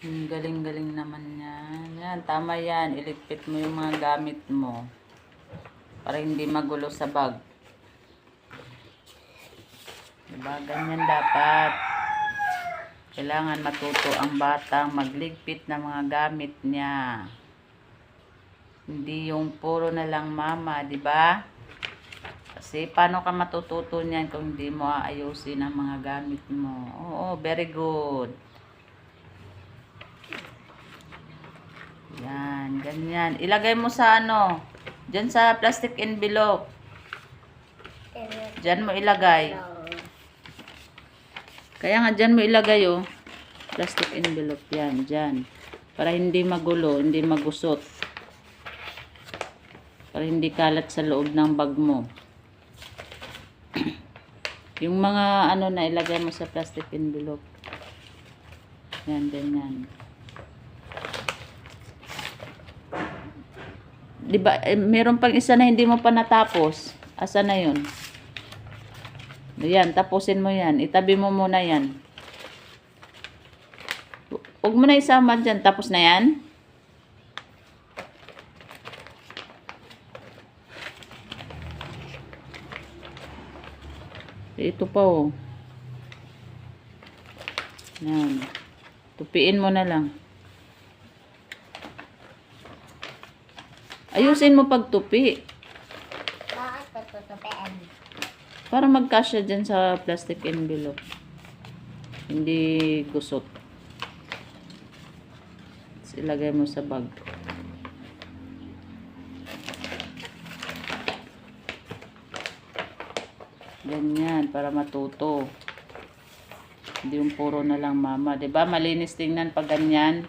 Ang galing-galing naman yan. Yan, tama yan. Iligpit mo yung mga gamit mo. Para hindi magulo sa bag. Diba? Ganyan dapat. Kailangan matuto ang batang magligpit ng mga gamit niya. Hindi yung puro na lang mama, di ba? Kasi paano ka matututo niyan kung hindi mo aayusin ang mga gamit mo? Oo, very good. Yan, ganyan. Ilagay mo sa ano, dyan sa plastic envelope. Dyan mo ilagay. Kaya nga dyan mo ilagay oh. Plastic envelope yan, dyan. Para hindi magulo, hindi magusot. Para hindi kalat sa loob ng bag mo. Yung mga ano na ilagay mo sa plastic envelope. Yan, ganyan. Di ba, eh, meron pang isa na hindi mo pa natapos. Asa na yun? Yan, tapusin mo yan. Itabi mo muna yan. Hu- Huwag mo na isama dyan. Tapos na yan? Ito pa oh. Yan. Tupiin mo na lang. Ayusin mo pagtupi. Bakit patutupian? Para magkasya dyan sa plastic envelope. Hindi gusot. Tapos ilagay mo sa bag. Ganyan, para matuto. Hindi yung puro na lang mama. ba Malinis tingnan pag ganyan.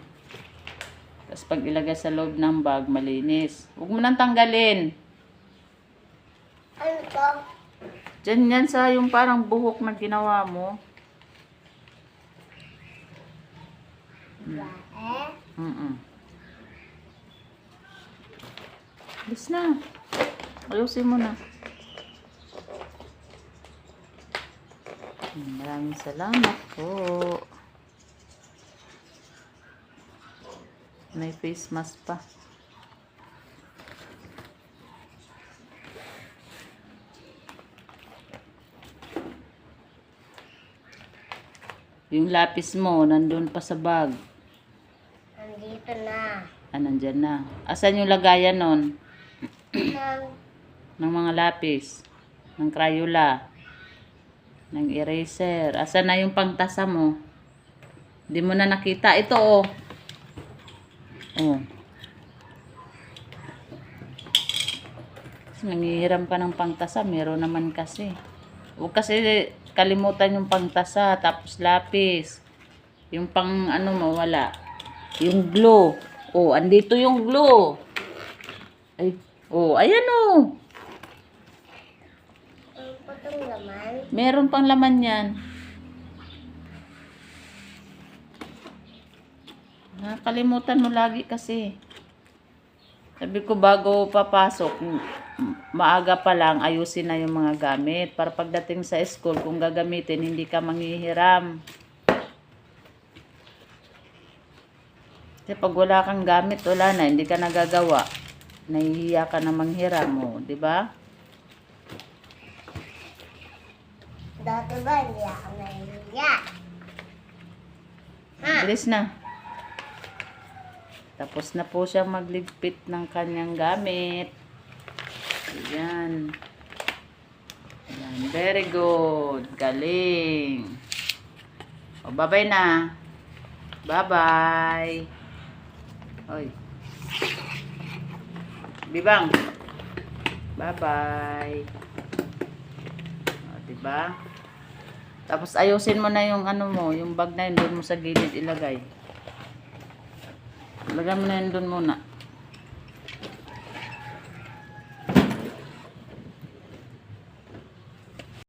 Tapos pag ilagay sa loob ng bag, malinis. Huwag mo nang tanggalin. Ano to? Diyan yan sa yung parang buhok na ginawa mo. Eh? Mm-mm. Alis na. Ayusin mo na. Hmm, Maraming salamat po. May face mask pa. Yung lapis mo, nandun pa sa bag. Nandito na. Ah, nandyan na. Asan yung lagayan nun? Nang Ng mga lapis? Ng Crayola? Ng eraser? Asan na yung pangtasa mo? Hindi mo na nakita. Ito, oh. Oh. Nangihiram ka ng pangtasa. Meron naman kasi. Huwag kasi kalimutan yung pangtasa. Tapos lapis. Yung pang ano mo, wala. Yung glue. Oh, andito yung glue. Ay, oh, ayan oh. Meron pang laman yan. Nakakalimutan mo lagi kasi. Sabi ko bago papasok, maaga pa lang ayusin na yung mga gamit para pagdating sa school kung gagamitin hindi ka manghihiram. Kasi pag wala kang gamit, wala na, hindi ka nagagawa. Nahihiya ka na manghiram mo, di ba? Dati ba hindi ako nahihiya? Ha? Bilis na. Tapos na po siya magligpit ng kanyang gamit. Ayan. Ayan. Very good. Galing. O, bye-bye na. Bye-bye. Oy. Bibang. Bye-bye. O, diba? Tapos ayusin mo na yung ano mo, yung bag na yun, doon mo sa gilid ilagay. Lagay mo na yun doon muna.